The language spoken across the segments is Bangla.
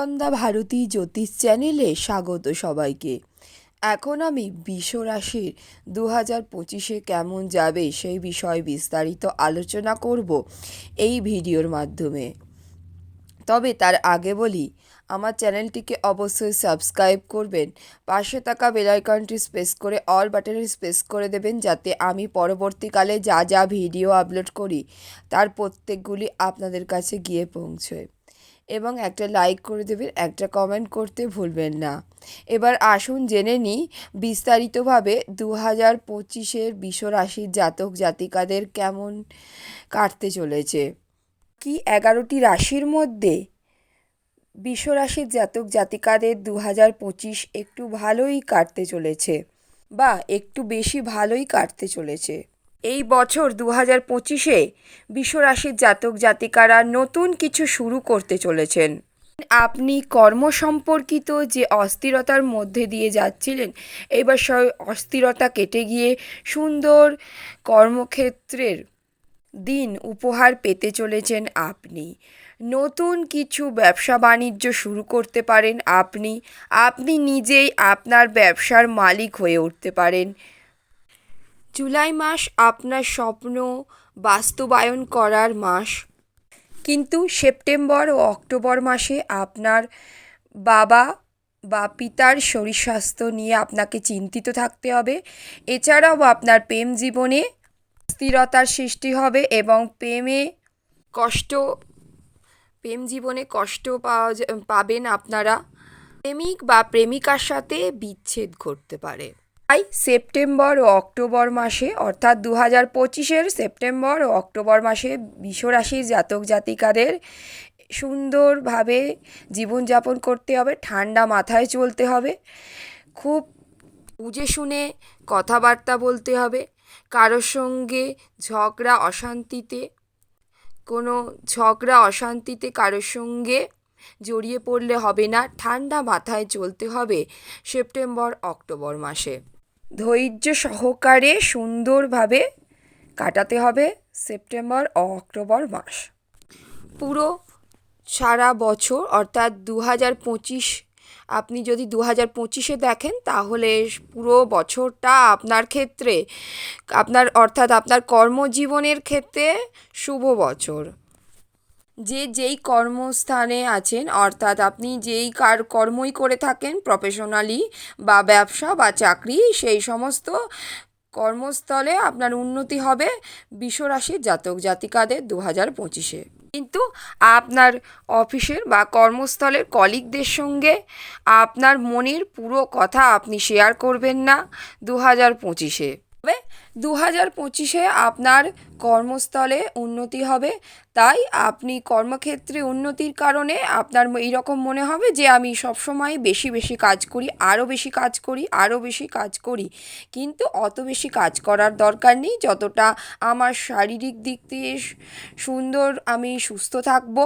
সন্ধ্যা ভারতী জ্যোতিষ চ্যানেলে স্বাগত সবাইকে। এখন আমি বিষ রাশির দু হাজার পঁচিশে কেমন যাবে সেই বিষয়ে বিস্তারিত আলোচনা করব এই ভিডিওর মাধ্যমে। তবে তার আগে বলি, আমার চ্যানেলটিকে অবশ্যই সাবস্ক্রাইব করবেন, পাশে থাকা বেলাইকনটি স্পেস করে অল বাটনে স্পেস করে দেবেন যাতে আমি পরবর্তীকালে যা যা ভিডিও আপলোড করি, তার প্রত্যেকগুলি আপনাদের কাছে গিয়ে পৌঁছয়। এবং একটা লাইক করে দেবেন, একটা কমেন্ট করতে ভুলবেন না। এবার আসুন জেনে নিই, বিস্তারিতভাবে দু হাজার পঁচিশের বিশ্বরাশির জাতক জাতিকাদের কেমন কাটতে চলেছে? কি এগারোটি রাশির মধ্যে বিশ্বরাশির জাতক জাতিকাদের দু হাজার পঁচিশ একটু ভালোই কাটতে চলেছে বা একটু বেশি ভালোই কাটতে চলেছে? এই বছর দু হাজার পঁচিশে বিশ্বরাশির জাতক জাতিকারা নতুন কিছু শুরু করতে চলেছেন। আপনি কর্ম সম্পর্কিত যে অস্থিরতার মধ্যে দিয়ে যাচ্ছিলেন, এবার সব অস্থিরতা কেটে গিয়ে সুন্দর কর্মক্ষেত্রের দিন উপহার পেতে চলেছেন আপনি। নতুন কিছু ব্যবসা বাণিজ্য শুরু করতে পারেন আপনি। আপনি নিজেই আপনার ব্যবসার মালিক হয়ে উঠতে পারেন। জুলাই মাস আপনার স্বপ্ন বাস্তবায়ন করার মাস। কিন্তু সেপ্টেম্বর ও অক্টোবর মাসে আপনার বাবা বা পিতার শরীর স্বাস্থ্য নিয়ে আপনাকে চিন্তিত থাকতে হবে। এছাড়াও আপনার প্রেম জীবনে স্থিরতার সৃষ্টি হবে এবং প্রেমে কষ্ট, প্রেম জীবনে কষ্ট পাওয়া পাবেন আপনারা। প্রেমিক বা প্রেমিকার সাথে বিচ্ছেদ ঘটতে পারে। তাই সেপ্টেম্বর ও অক্টোবর মাসে, অর্থাৎ দু হাজার পঁচিশের সেপ্টেম্বর ও অক্টোবর মাসে বিশ্বরাশির জাতক জাতিকাদের সুন্দরভাবে জীবনযাপন করতে হবে, ঠান্ডা মাথায় চলতে হবে, খুব বুঝে শুনে কথাবার্তা বলতে হবে, কারোর সঙ্গে ঝগড়া, অশান্তিতে, কোনো ঝগড়া, অশান্তিতে কারোর সঙ্গে জড়িয়ে পড়লে হবে না, ঠান্ডা মাথায় চলতে হবে, সেপ্টেম্বর, অক্টোবর মাসে। ধৈর্য সহকারে সুন্দরভাবে কাটাতে হবে সেপ্টেম্বর ও অক্টোবর মাস। পুরো সারা বছর, অর্থাৎ দু হাজার পঁচিশ, আপনি যদি দু হাজার পঁচিশে দেখেন, তাহলে পুরো বছরটা আপনার ক্ষেত্রে, আপনার, অর্থাৎ আপনার কর্মজীবনের ক্ষেত্রে শুভ বছর। যে যেই কর্মস্থানে আছেন, অর্থাৎ আপনি যেই কার কর্মই করে থাকেন প্রফেশনালি বা ব্যবসা বা চাকরি, সেই সমস্ত কর্মস্থলে আপনার উন্নতি হবে বিশ্বরাশির জাতক জাতিকাদের দু হাজার পঁচিশে। কিন্তু আপনার অফিসের বা কর্মস্থলের কলিগদের সঙ্গে আপনার মনের পুরো কথা আপনি শেয়ার করবেন না দু হাজার পঁচিশে। দু হাজার পঁচিশে আপনার কর্মস্থলে উন্নতি হবে। তাই আপনি কর্মক্ষেত্রে উন্নতির কারণে আপনার এইরকম মনে হবে যে আমি সবসময় বেশি বেশি কাজ করি, আরও বেশি কাজ করি, আরও বেশি কাজ করি। কিন্তু অত বেশি কাজ করার দরকার নেই। যতটা আমার শারীরিক দিক দিয়ে সুন্দর আমি সুস্থ থাকব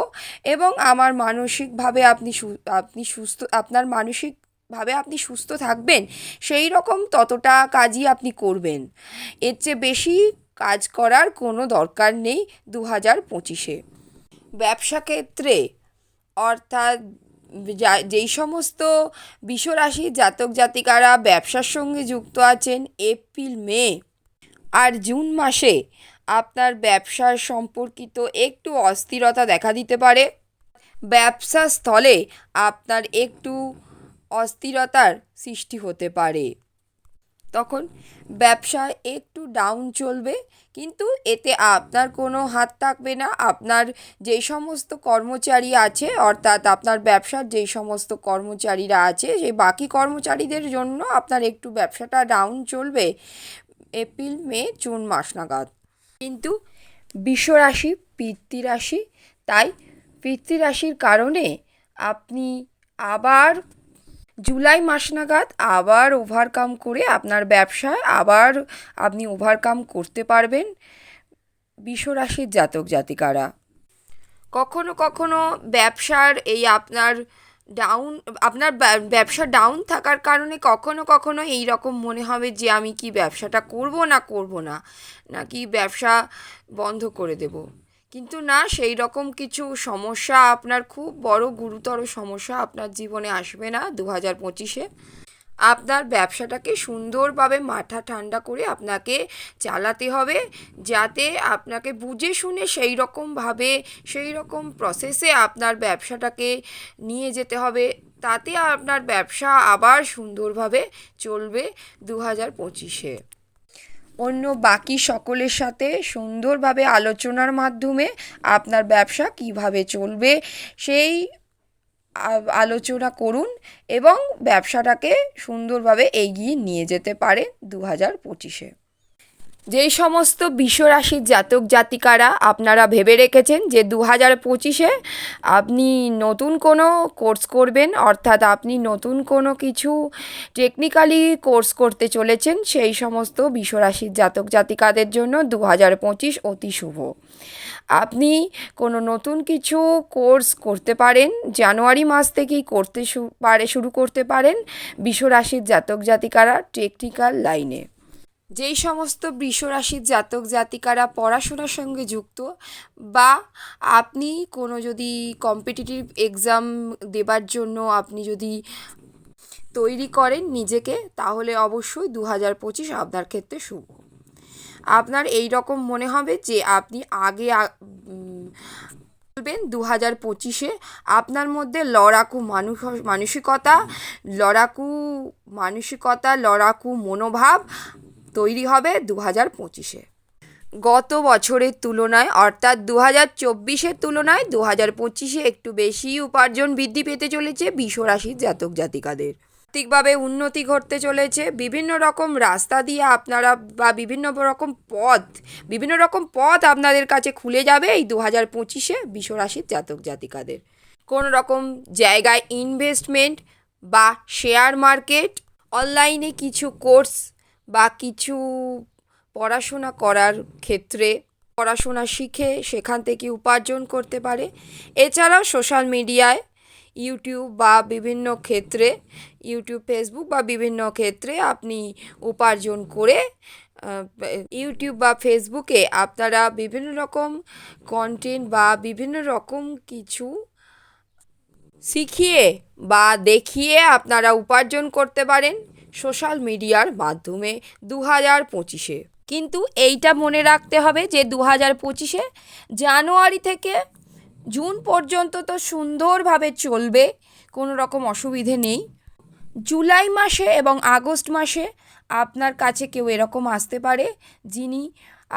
এবং আমার মানসিকভাবে আপনি আপনি সুস্থ আপনার মানসিক ভাবে আপনি সুস্থ থাকবেন, সেই রকম ততটা কাজই আপনি করবেন। এর চেয়ে বেশি কাজ করার কোনো দরকার নেই দু হাজার পঁচিশে। ব্যবসা ক্ষেত্রে অর্থাৎ যেই সমস্ত বিশ্বরাশির জাতক জাতিকারা ব্যবসার সঙ্গে যুক্ত আছেন, এপ্রিল, মে আর জুন মাসে আপনার ব্যবসার সম্পর্কিত একটু অস্থিরতা দেখা দিতে পারে। ব্যবসা স্থলে আপনার একটু অস্থিরতার সৃষ্টি হতে পারে। তখন ব্যবসায় একটু ডাউন চলবে, কিন্তু এতে আপনার কোনো হাত থাকবে না। আপনার যেই সমস্ত কর্মচারী আছে, অর্থাৎ আপনার ব্যবসার যেই সমস্ত কর্মচারীরা আছে, সেই বাকি কর্মচারীদের জন্য আপনার একটু ব্যবসাটা ডাউন চলবে এপ্রিল, মে, জুন মাস নাগাদ। কিন্তু বিশ্বরাশি, পিতৃরাশি, তাই পিতৃরাশির কারণে আপনি আবার জুলাই মাস নাগাদ আবার ওভারকাম করে আপনার ব্যবসায় আবার আপনি ওভারকাম করতে পারবেন বিশ্বরাশির জাতক জাতিকারা। কখনো কখনো ব্যবসার এই আপনার ডাউন আপনার ব্যা- ব্যবসা ডাউন থাকার কারণে কখনো কখনো এই রকম মনে হবে যে আমি কি ব্যবসাটা করব না করব না, নাকি ব্যবসা বন্ধ করে দেব। কিন্তু না সেই রকম কিছু সমস্যা আপনার খুব বড়, গুরুতর সমস্যা আপনার জীবনে আসবে না দু হাজার পঁচিশে। আপনার ব্যবসাটাকে সুন্দরভাবে মাথা ঠান্ডা করে আপনাকে চালাতে হবে, যাতে আপনাকে বুঝে শুনে সেই রকমভাবে সেই রকম প্রসেসে আপনার ব্যবসাটাকে নিয়ে যেতে হবে, তাতে আপনার ব্যবসা আবার সুন্দরভাবে চলবে দু হাজার পঁচিশে। অন্য বাকি সকলের সাথে সুন্দরভাবে আলোচনার মাধ্যমে আপনার ব্যবসা কীভাবে চলবে সেই আলোচনা করুন এবং ব্যবসাটাকে সুন্দরভাবে এগিয়ে নিয়ে যেতে পারে দু হাজার পঁচিশে। যেই সমস্ত বিশ্বরাশির জাতক জাতিকারা আপনারা ভেবে রেখেছেন যে দু হাজার পঁচিশে আপনি নতুন কোনো কোর্স করবেন, অর্থাৎ আপনি নতুন কোনো কিছু টেকনিক্যালি কোর্স করতে চলেছেন, সেই সমস্ত বিশ্বরাশির জাতক জাতিকাদের জন্য দু হাজার পঁচিশ অতি শুভ। আপনি কোনো নতুন কিছু কোর্স করতে পারেন, জানুয়ারি মাস থেকেই করতে পারে, শুরু করতে পারেন বিশ্বরাশির জাতক জাতিকারা টেকনিক্যাল লাইনে যেই সমস্ত বৃষরাশির জাতক জাতিকারা পড়াশোনার সঙ্গে যুক্ত বা আপনি কোনো যদি কম্পিটিটিভ এক্সাম দেবার জন্য আপনি যদি তৈরি করেন নিজেকে, তাহলে অবশ্যই দু হাজার পঁচিশ আপনার ক্ষেত্রে শুভ। আপনার এই রকম মনে হবে যে আপনি আগে বলবেন দু হাজার পঁচিশে আপনার মধ্যে লড়াকু মানুষ, মানসিকতা, লড়াকু মানসিকতা, লড়াকু মনোভাব তৈরি হবে দু হাজার পঁচিশে। গত বছরের তুলনায়, অর্থাৎ দু হাজার চব্বিশের তুলনায় দু হাজার পঁচিশে একটু বেশি উপার্জন বৃদ্ধি পেতে চলেছে বিশ্বরাশির জাতক জাতিকাদের। আর্থিকভাবে উন্নতি ঘটতে চলেছে, বিভিন্ন রকম রাস্তা দিয়ে আপনারা বা বিভিন্ন রকম পথ, বিভিন্ন রকম পথ আপনাদের কাছে খুলে যাবে এই দু হাজার পঁচিশে বিশ্বরাশির জাতক জাতিকাদের। কোনো রকম জায়গায় ইনভেস্টমেন্ট বা শেয়ার মার্কেট অনলাইনে কিছু কোর্স বা কিছু পড়াশোনা করার ক্ষেত্রে পড়াশোনা শিখে সেখান থেকে উপার্জন করতে পারে। এছাড়াও সোশ্যাল মিডিয়ায় ইউটিউব বা বিভিন্ন ক্ষেত্রে, ইউটিউব, ফেসবুক বা বিভিন্ন ক্ষেত্রে আপনি উপার্জন করে ইউটিউব বা ফেসবুকে আপনারা বিভিন্ন রকম কন্টেন্ট বা বিভিন্ন রকম কিছু শিখিয়ে বা দেখিয়ে আপনারা উপার্জন করতে পারেন। সোশ্যাল মিডিয়ার মাধ্যমে দু হাজার পঁচিশে। কিন্তু এইটা মনে রাখতে হবে যে দু হাজার পঁচিশে জানুয়ারি থেকে জুন পর্যন্ত তো সুন্দরভাবে চলবে, কোনো রকম অসুবিধে নেই। জুলাই মাসে এবং আগস্ট মাসে আপনার কাছে কেউ এরকম আসতে পারে যিনি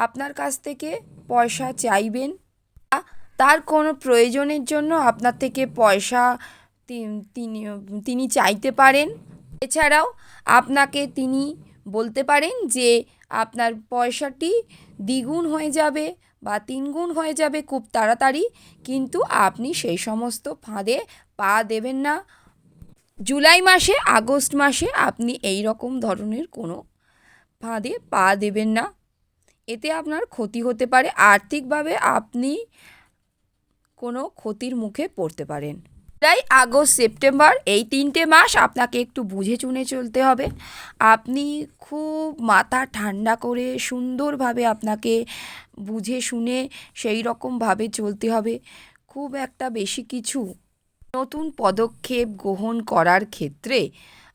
আপনার কাছ থেকে পয়সা চাইবেন। তার কোনো প্রয়োজনের জন্য আপনার থেকে পয়সা তিনি চাইতে পারেন। এছাড়াও আপনাকে তিনি বলতে পারেন যে আপনার পয়সাটি দ্বিগুণ হয়ে যাবে বা তিনগুণ হয়ে যাবে খুব তাড়াতাড়ি, কিন্তু আপনি সেই সমস্ত ফাঁদে পা দেবেন না। জুলাই মাসে, আগস্ট মাসে আপনি এই রকম ধরনের কোনো ফাঁদে পা দেবেন না। এতে আপনার ক্ষতি হতে পারে। আর্থিকভাবে আপনি কোনো ক্ষতির মুখে পড়তে পারেন। তাই আগস্ট, সেপ্টেম্বর, এই তিনটে মাস আপনাকে একটু বুঝে চুনে চলতে হবে। আপনি খুব মাথা ঠান্ডা করে সুন্দরভাবে আপনাকে বুঝে শুনে সেই রকমভাবে চলতে হবে। খুব একটা বেশি কিছু নতুন পদক্ষেপ গ্রহণ করার ক্ষেত্রে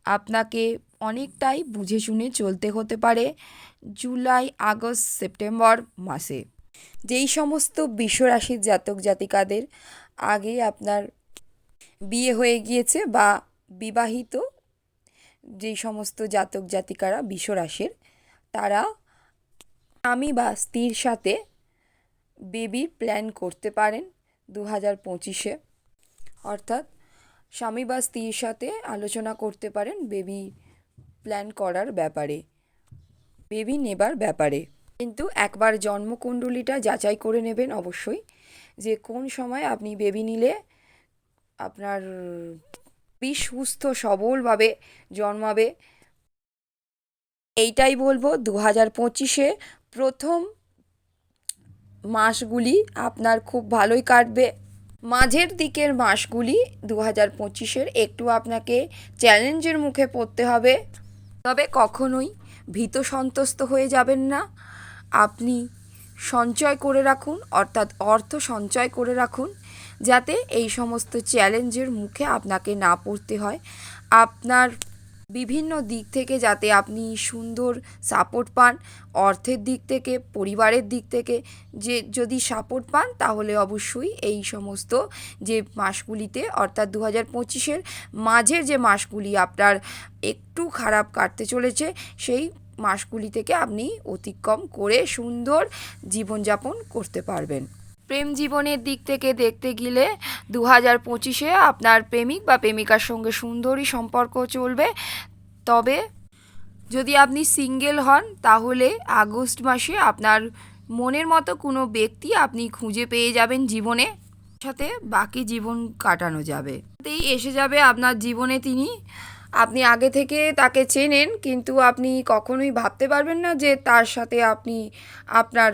আপনাকে অনেকটাই বুঝে শুনে চলতে হতে পারে জুলাই, আগস্ট, সেপ্টেম্বর মাসে। যেই সমস্ত বিশ্বরাশির জাতক জাতিকাদের আগে আপনার বিয়ে হয়ে গিয়েছে বা বিবাহিত যেই সমস্ত জাতক জাতিকারা বিশ্বরাশির, তারা স্বামী বা স্ত্রীর সাথে বেবির প্ল্যান করতে পারেন দু হাজার পঁচিশে। অর্থাৎ স্বামী বা স্ত্রীর সাথে আলোচনা করতে পারেন বেবি প্ল্যান করার ব্যাপারে, বেবি নেবার ব্যাপারে। কিন্তু একবার জন্মকুণ্ডলীটা যাচাই করে নেবেন অবশ্যই যে কোন সময় আপনি বেবি নিলে আপনার বি সুস্থ, সবলভাবে জন্মাবে। এইটাই বলব দু হাজার পঁচিশে প্রথম মাসগুলি আপনার খুব ভালোই কাটবে। মাঝের দিকের মাসগুলি দু হাজার পঁচিশের একটু আপনাকে চ্যালেঞ্জের মুখে পড়তে হবে। তবে কখনোই ভীত সন্ত্রস্ত হয়ে যাবেন না। আপনি সঞ্চয় করে রাখুন, অর্থাৎ অর্থ সঞ্চয় করে রাখুন। যাতে এই সমস্ত চ্যালেঞ্জের মুখে আপনাকে না পড়তে হয়। আপনার বিভিন্ন দিক থেকে যাতে আপনি সুন্দর সাপোর্ট পান, অর্থের দিক থেকে, পরিবারের দিক থেকে যে যদি সাপোর্ট পান, তাহলে অবশ্যই এই সমস্ত যে মাসগুলিতে, অর্থাৎ দু হাজার পঁচিশের মাঝের যে মাসগুলি আপনার একটু খারাপ কাটতে চলেছে, সেই মাসগুলি থেকে আপনি অতিক্রম করে সুন্দর জীবনযাপন করতে পারবেন। প্রেম জীবনের দিক থেকে দেখতে গেলে দু হাজার পঁচিশে আপনার প্রেমিক বা প্রেমিকার সঙ্গে সুন্দরই সম্পর্ক চলবে। তবে যদি আপনি সিঙ্গেল হন, তাহলে আগস্ট মাসে আপনার মনের মতো কোনো ব্যক্তি আপনি খুঁজে পেয়ে যাবেন জীবনে। সাথে বাকি জীবন কাটানো যাবে। তাতেই এসে যাবে আপনার জীবনে তিনি। আপনি আগে থেকে তাকে চেনেন, কিন্তু আপনি কখনোই ভাবতে পারবেন না যে তার সাথে আপনি আপনার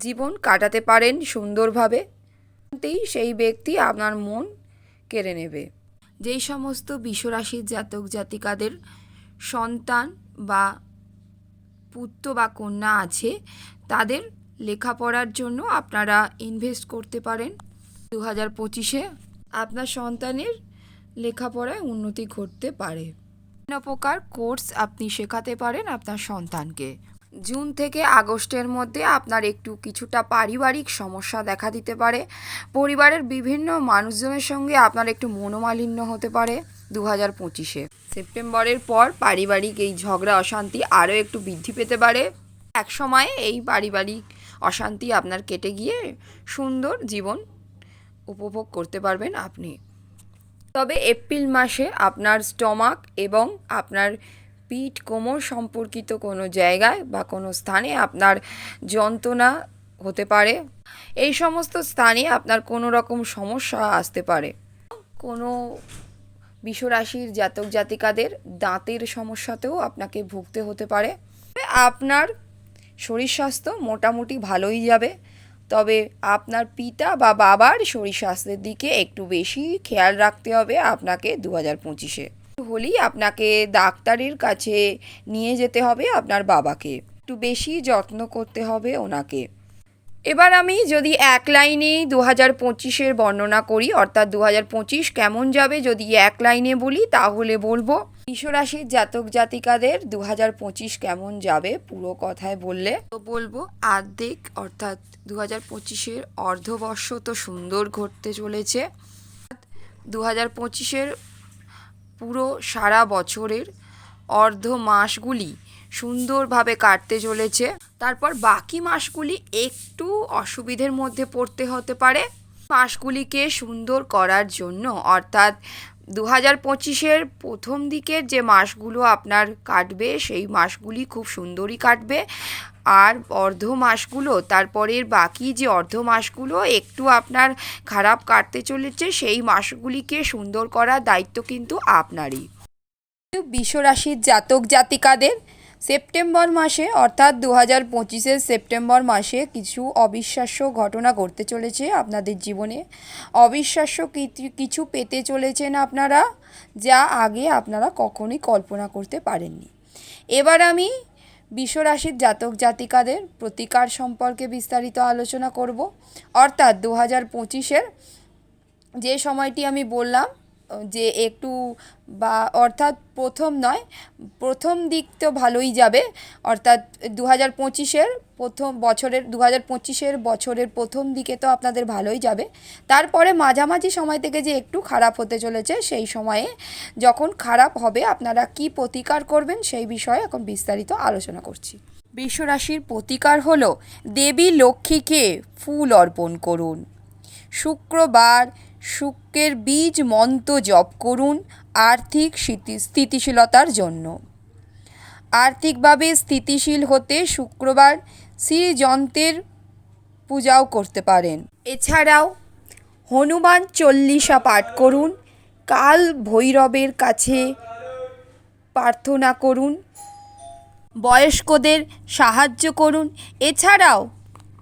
জীবন কাটাতে পারেন সুন্দরভাবে সেই ব্যক্তি আপনার মন কেড়ে নেবে। যেই সমস্ত বিশ্বরাশির জাতক জাতিকাদের সন্তান বা পুত্র বা কন্যা আছে, তাদের লেখাপড়ার জন্য আপনারা ইনভেস্ট করতে পারেন। দু হাজার পঁচিশে আপনার সন্তানের লেখাপড়ায় উন্নতি ঘটতে পারে। বিভিন্ন প্রকার কোর্স আপনি শেখাতে পারেন আপনার সন্তানকে। জুন থেকে আগস্টের মধ্যে আপনার একটু কিছুটা পারিবারিক সমস্যা দেখা দিতে পারে। পরিবারের বিভিন্ন মানুষজনের সঙ্গে আপনার একটু মনোমালিন্য হতে পারে দু হাজার পঁচিশে। সেপ্টেম্বরের পর পারিবারিক এই ঝগড়া, অশান্তি আরও একটু বৃদ্ধি পেতে পারে। এক সময়ে এই পারিবারিক অশান্তি আপনার কেটে গিয়ে সুন্দর জীবন উপভোগ করতে পারবেন আপনি। তবে এপ্রিল মাসে আপনার স্টমাক এবং আপনার পিঠ কোমর সম্পর্কিত কোনো জায়গায় বা কোনো স্থানে আপনার যন্ত্রণা হতে পারে। এই সমস্ত স্থানে আপনার কোনো রকম সমস্যা আসতে পারে। কোনো বিশ্বরাশির জাতক জাতিকাদের দাঁতের সমস্যাতেও আপনাকে ভুগতে হতে পারে। আপনার শরীর স্বাস্থ্য মোটামুটি ভালোই যাবে, তবে আপনার পিতা বা বাবার শরীর স্বাস্থ্যের দিকে একটু বেশি খেয়াল রাখতে হবে আপনাকে দু হাজার পঁচিশে। হলেই আপনাকে ডাক্তারের কাছে নিয়ে যেতে হবে আপনার বাবাকে। একটু বেশি যত্ন করতে হবে ওনাকে। এবার আমি যদি এক লাইনেই দু হাজার পঁচিশের বর্ণনা করি, অর্থাৎ দু হাজার পঁচিশ কেমন যাবে যদি এক লাইনে বলি, তাহলে বলব বিশ্বরাশির জাতক জাতিকাদের দু হাজার পঁচিশ কেমন যাবে পুরো কথায় বললে? তো বলব, আর্ধেক, অর্থাৎ দু হাজার পঁচিশের অর্ধবর্ষ তো সুন্দর ঘটতে চলেছে। দু হাজার পঁচিশের পুরো সারা বছরের অর্ধ মাসগুলি সুন্দরভাবে কাটতে চলেছে। তারপর বাকি মাসগুলি একটু অসুবিধের মধ্যে পড়তে হতে পারে। মাসগুলিকে সুন্দর করার জন্য, অর্থাৎ দু হাজার পঁচিশের প্রথম দিকের যে মাসগুলো আপনার কাটবে, সেই মাসগুলি খুব সুন্দরই কাটবে। আর অর্ধ মাসগুলো তারপরের বাকি যে অর্ধ মাসগুলো একটু আপনার খারাপ কাটতে চলেছে, সেই মাসগুলিকে সুন্দর করার দায়িত্ব কিন্তু আপনারই। বিশ্বরাশির জাতক জাতিকাদের সেপ্টেম্বর মাসে, অর্থাৎ দু হাজার পঁচিশের সেপ্টেম্বর মাসে কিছু অবিশ্বাস্য ঘটনা ঘটতে চলেছে আপনাদের জীবনে। অবিশ্বাস্য কিছু- পেতে চলেছেন আপনারা, যা আগে আপনারা কখনোই কল্পনা করতে পারেননি। এবার আমি বিশ্বরাশির জাতক জাতিকাদের প্রতিকার সম্পর্কে বিস্তারিত আলোচনা করব। অর্থাৎ দু হাজার পঁচিশের যে সময়টি আমি বললাম যে একটু বা অর্থাৎ প্রথম নয়, প্রথম দিক তো ভালোই যাবে। অর্থাৎ দু হাজার পঁচিশের প্রথম বছরের দু হাজার পঁচিশের বছরের প্রথম দিকে তো আপনাদের ভালোই যাবে। তারপরে মাঝামাঝি সময় থেকে যে একটু খারাপ হতে চলেছে, সেই সময়ে যখন খারাপ হবে, আপনারা কি প্রতিকার করবেন সেই বিষয়ে এখন বিস্তারিত আলোচনা করছি। বিশ্বরাশির প্রতিকার হলো, দেবী লক্ষ্মীকে ফুল অর্পণ করুন। শুক্রবার শুক্রের বীজ মন্ত্র জপ করুন আর্থিক স্থিতিশীলতার জন্য। আর্থিকভাবে স্থিতিশীল হতে শুক্রবার শ্রীযন্ত্রের পূজাও করতে পারেন। এছাড়াও হনুমান চল্লিশা পাঠ করুন, কাল ভৈরবের কাছে প্রার্থনা করুন, বয়স্কদের সাহায্য করুন। এছাড়াও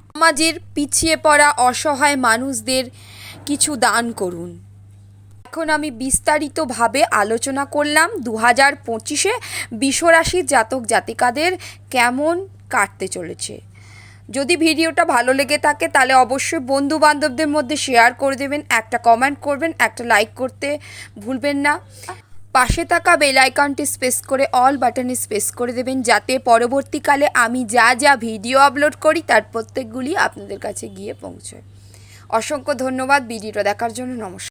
সমাজের পিছিয়ে পড়া অসহায় মানুষদের কিছু দান করুন। এখন আমি বিস্তারিতভাবে আলোচনা করলাম দু হাজার পঁচিশে বিশ্বরাশির জাতক জাতিকাদের কেমন কাটতে চলেছে। যদি ভিডিওটা ভালো লেগে থাকে তাহলে অবশ্যই বন্ধু বান্ধবদের মধ্যে শেয়ার করে দেবেন, একটা কমেন্ট করবেন, একটা লাইক করতে ভুলবেন না। পাশে থাকা বেল আইকনটি স্পেস করে অল বাটনে স্পেস করে দেবেন, যাতে পরবর্তীকালে আমি যা যা ভিডিও আপলোড করি তার প্রত্যেকগুলি আপনাদের কাছে গিয়ে পৌঁছয়। অসংখ্য ধন্যবাদ ভিডিওটা দেখার জন্য নমস্কার।